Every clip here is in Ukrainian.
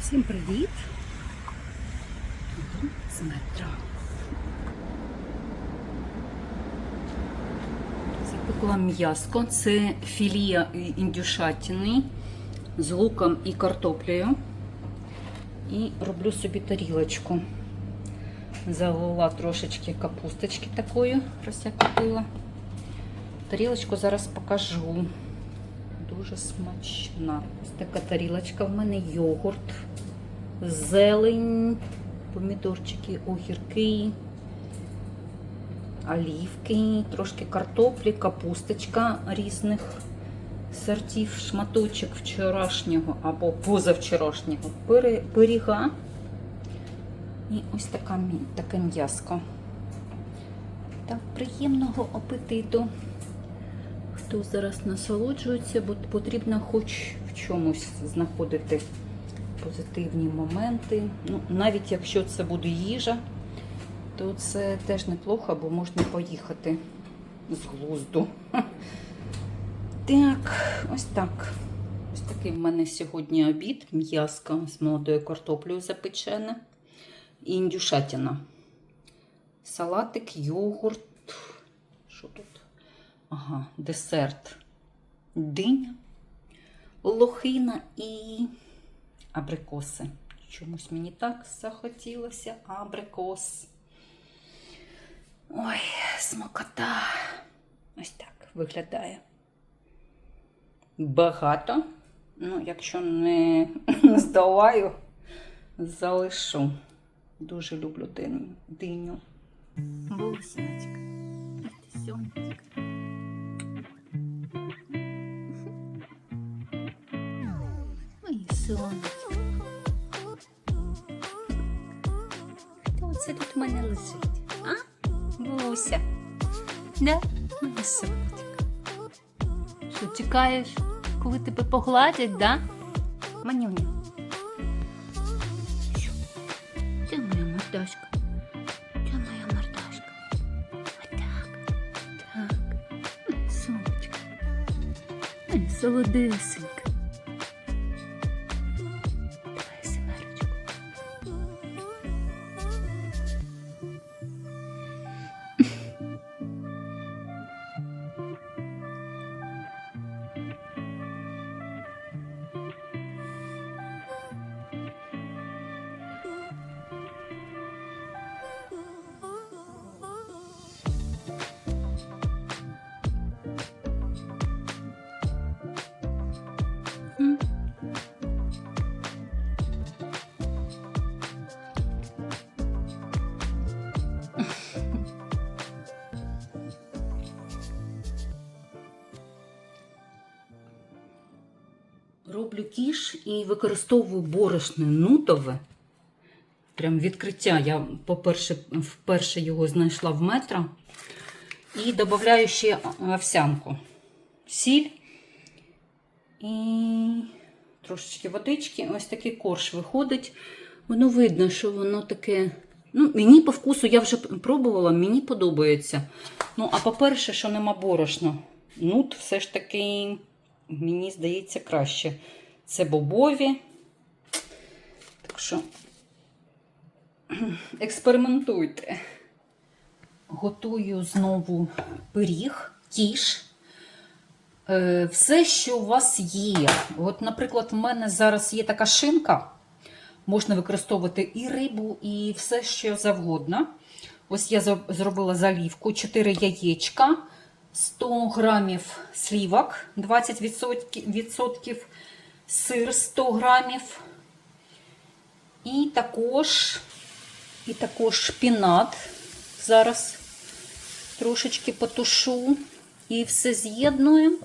Всім привіт! Іду з метро. Запекла м'яско. Це філія індюшатини з луком і картоплею. І роблю собі тарілочку. Залила трошечки капусточки такої, раз я купила. Тарілочку зараз покажу. Дуже смачна. Ось така тарілочка в мене йогурт, зелень, помідорчики, огірки, олівки, трошки картоплі, капусточка різних сортів, шматочок вчорашнього або позавчорашнього пиріга. І ось така, таке м'яско. Так, приємного апетиту. Хто зараз насолоджується, бо потрібно хоч в чомусь знаходити позитивні моменти. Ну, навіть якщо це буде їжа, то це теж неплохо, бо можна поїхати з глузду. Так, ось так. Ось такий в мене сьогодні обід. М'яско з молодою картоплею запечене. І індюшатина. Салатик, йогурт. Що тут? Ага, десерт. Диня, лохина і абрикоси. Чомусь мені так захотілося абрикос. Ой, смакота. Ось так виглядає. Багато. Ну, якщо не здолаю, залишу. Дуже люблю диню. Ти сьомочка. Моє сонечко. Це тут в мене лежить? А? Буся. Да? Сонечко. Що, чекаєш, коли тебе погладять, да? Манюня. Що? Це моя мордашка. Це моя мордашка. Отак. Так. Моя Сонечко. Кіш і використовую борошно нутове. Прям відкриття. Я, по-перше, вперше його знайшла в метро. І додаю ще овсянку. Сіль і трошечки водички. Ось такий корж виходить. Воно видно, що воно таке. Ну, Мені по вкусу я вже пробувала, мені подобається. Ну, а по-перше, що нема борошна. Нут все ж таки, мені здається, краще. Це бобові. Так що експериментуйте. Готую знову пиріг, кіш. Е, Все, що у вас є. От, наприклад, в мене зараз є така шинка. Можна використовувати і рибу, і все, що завгодно. Ось я зробила залівку, 4 яєчка, 100 грамів слівок, 20%, відсотків, сир 100 грамів. І також, і також шпінат. Зараз трошечки потушу і все з'єднуємо.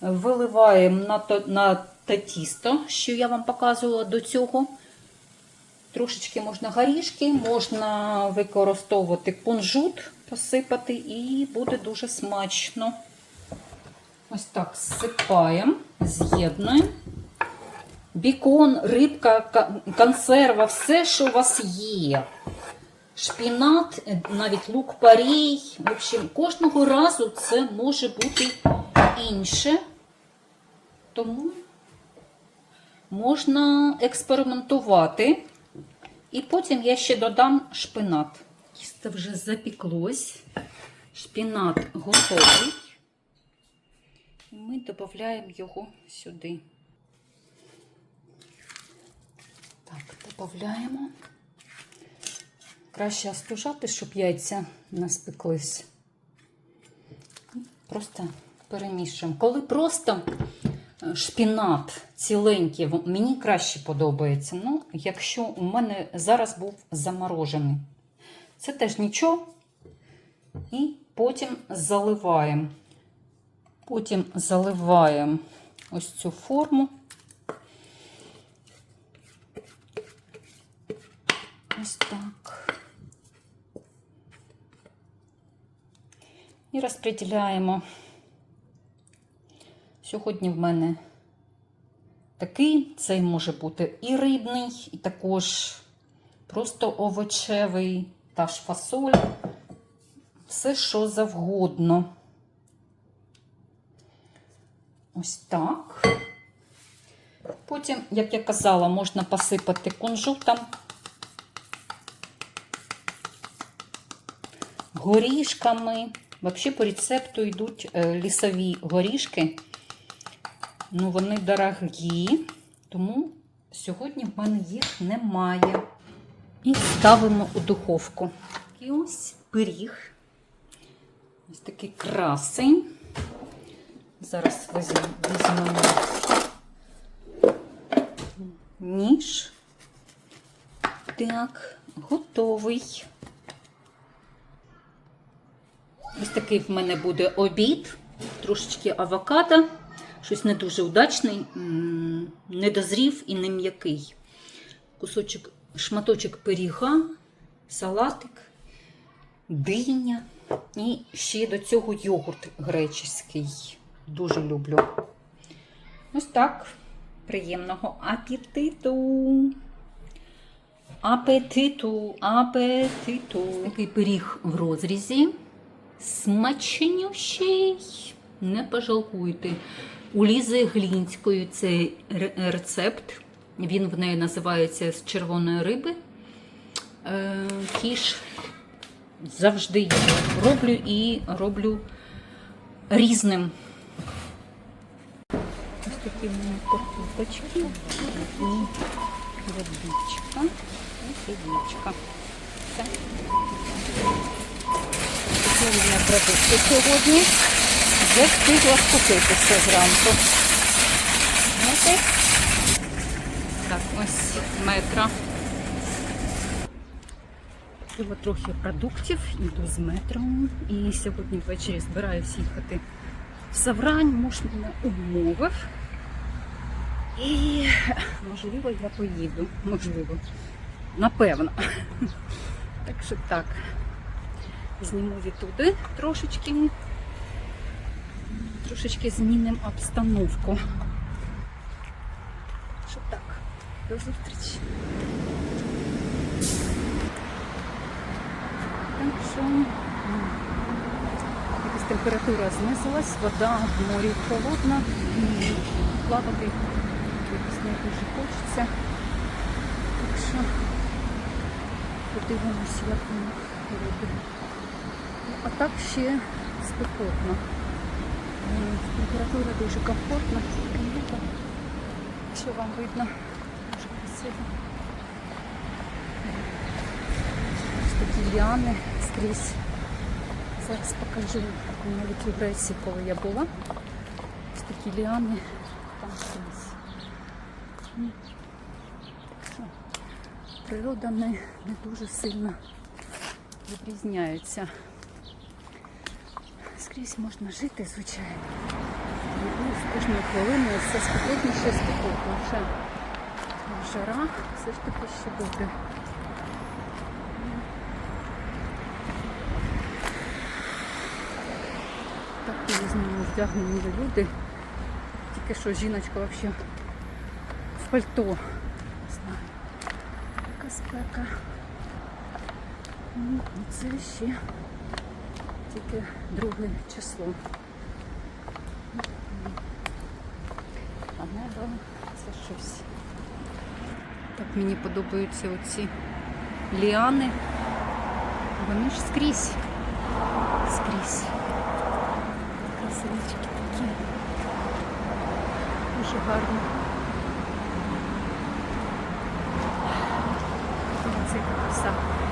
Виливаємо на, на те тісто, що я вам показувала до цього. Трошечки можна горішки, можна використовувати кунжут, посипати, і буде дуже смачно. Ось так зсипаємо, з'єднуємо. Бікон, рибка, консерва, все, що у вас є. Шпінат, навіть лук парій. В общем, кожного разу це може бути інше. Тому Можна експериментувати. І потім я ще додам шпинат. Тісто вже запіклось. Шпинат готовий. І ми додаємо його сюди. Так, додаємо. Краще остужати, щоб яйця не спеклись. Просто перемішуємо. Коли просто е, шпінат ціленький, мені краще подобається. Ну, якщо у мене зараз був заморожений. Це теж нічого. І потім заливаємо. Потім заливаємо ось цю форму. Ось так. І розподіляємо. Сьогодні в мене такий, цей може бути і рибний, і також просто овочевий, та ж фасоль. Все, що завгодно. Ось так. Потім, як я казала, можна посипати кунжутом. Горішками. Взагалі по рецепту йдуть е, лісові горішки. Ну, вони дорогі, тому сьогодні в мене їх немає. І ставимо у духовку. І ось пиріг. Ось такий красень. Зараз візьмемо візьмемо ніж. Так, готовий. Ось такий в мене буде обід, трошечки авокадо, щось не дуже удачний, м, не дозрів і не м'який. Кусочок, шматочок пиріга, салатик, диня і ще до цього йогурт греческий. Дуже люблю. Ось так. Приємного апетиту. Апетиту, апетиту. Такий пиріг в розрізі. Смачнющий. Не пожалкуйте. У Лізи Глінської цей рецепт. Він в неї називається з червоної риби. Е, Кіш завжди роблю і роблю різним. Ось такі в мене картопочки і водичка, і яєчка. Все. Мене продукти сьогодні. Вже встигла скупити все зранку. Окей. Так, ось метро. Купила трохи продуктів, іду з метром. І сьогодні ввечері збираюся їхати в Саврань, муж мене умовив. І можливо я поїду. Можливо. Напевно. Так що так. Зніму відтуди трошечки. Трошечки змінимо обстановку. Що так, до зустрічі. Так що якась температура знизилась, вода в морі холодна плавати якось не дуже хочеться. Так що подивимося, як воно робить. А так ще спекотно. Температура дуже комфортна. Якщо вам видно, дуже красиво. Ось такі ліани скрізь. Зараз покажу у Греції, коли я була. Ось такі ліани там скрізь. Що Природа не, не дуже сильно відрізняється. Скрізь можна жити, звичайно. З кожною хвилиною все спекотніше, спекотніше. Жара все ж таки ще буде. Так по-різному вдягнені люди. Тільки що жіночка взагалі в пальто. Знаю. Така спека. Ну, це ще тільки друге число. А небо це щось. Так мені подобаються оці ліани. Вони ж скрізь. Скрізь. Красивички такі. Дуже гарно. Це краса.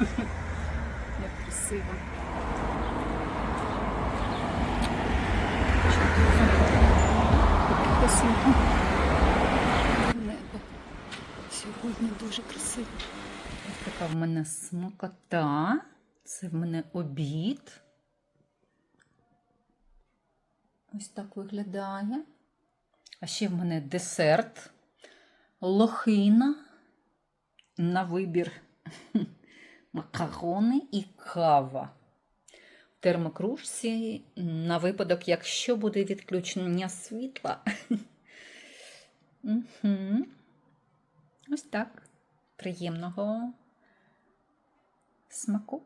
Як красиво. Красиво. Небо. Сьогодні дуже красиво. Ось така в мене смакота. Це в мене обід. Ось так виглядає. А ще в мене десерт, лохина на вибір макарони і кава. В термокружці на випадок, якщо буде відключення світла. Угу. Ось так. Приємного смаку.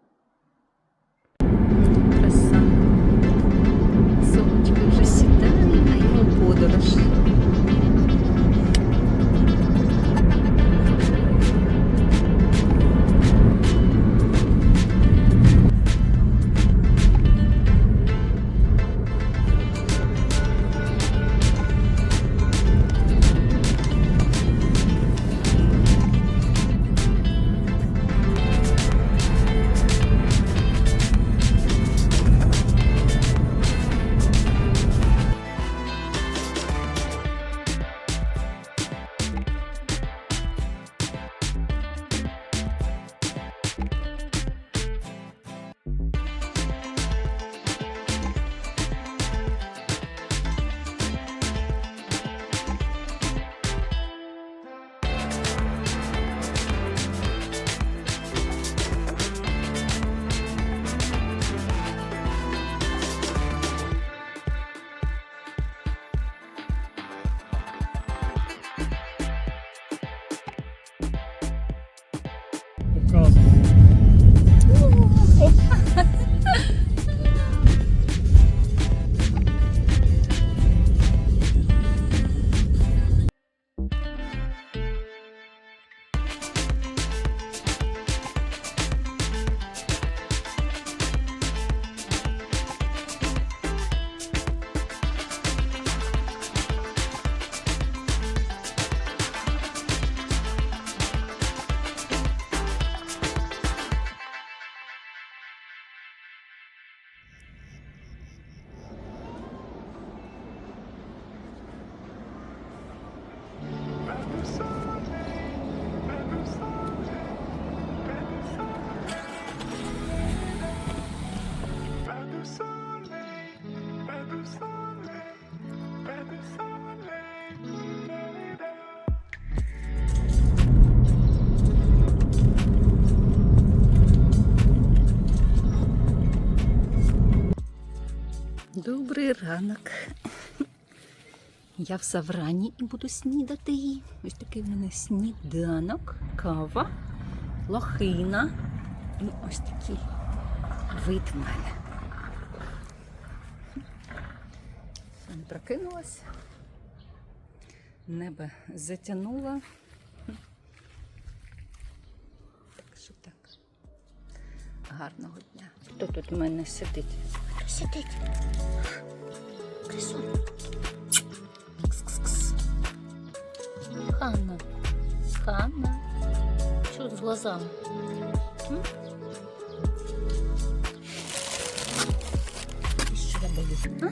Добрий ранок. Я в Саврані і буду снідати. її. Ось такий в мене сніданок, кава, лохина. І ось такий вид в мене. Я не прокинулась. Небо затягнуло. Так що так. Гарного дня. Хто тут в мене сидить? Сидить? Красунь. Кс-кс-кс. Ханна. Ханна. Що з глазами? М? Що я боюсь? А?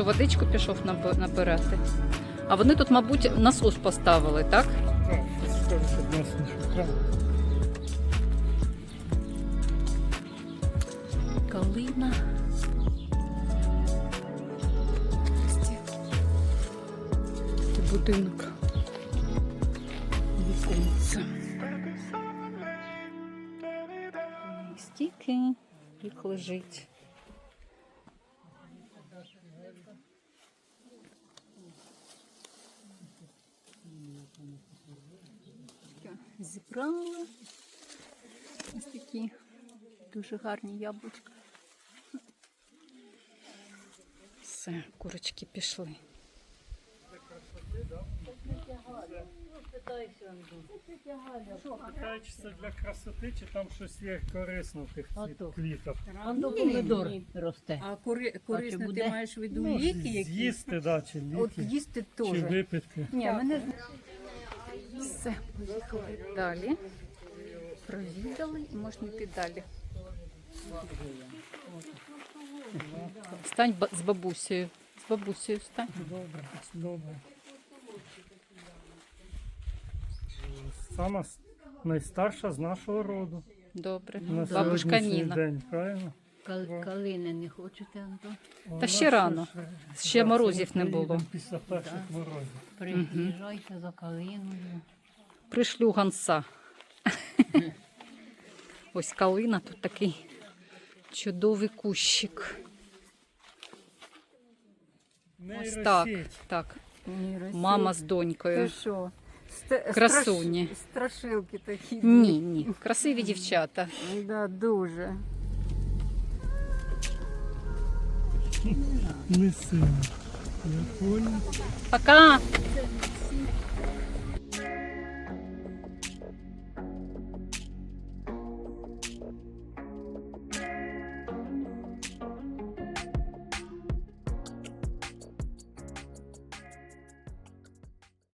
Що, водичку пішов набирати? А вони тут, мабуть, насос поставили, так? Калина. Це будинок. Віконце. Стільки їх лежить. Зібрала ось такі дуже гарні яблучка. Все, курочки пішли. Чи це для красоти, чи там щось є корисно в тих квітах. Он до помидор росте. А кори, корисно ти маєш в виду ліки, які? з'їсти, да, чи От ліки, їсти чи теж. випити. Ні, мене Все, поїхали далі. Провідали і можна йти далі. Стань з бабусею. З бабусею стань. Добре, добре. Сама найстарша з нашого роду. Добре. На Бабушка сьогоднішній Ніна. день, правильно? Кал- калини не хочете, Антон? Вона ще рано. Ще да, морозів не було. Після перших морозів. Приїжджайте за калиною. Пришлю ганса. Ось калина, тут такий чудовий кущик. Ось так, так. Мама з Ти донькою. що? Ст- Красуні. страш- Страшилки такі. Ні, ні. Красиві дівчата. Да, дуже. Не сильно. Я понял. Пока.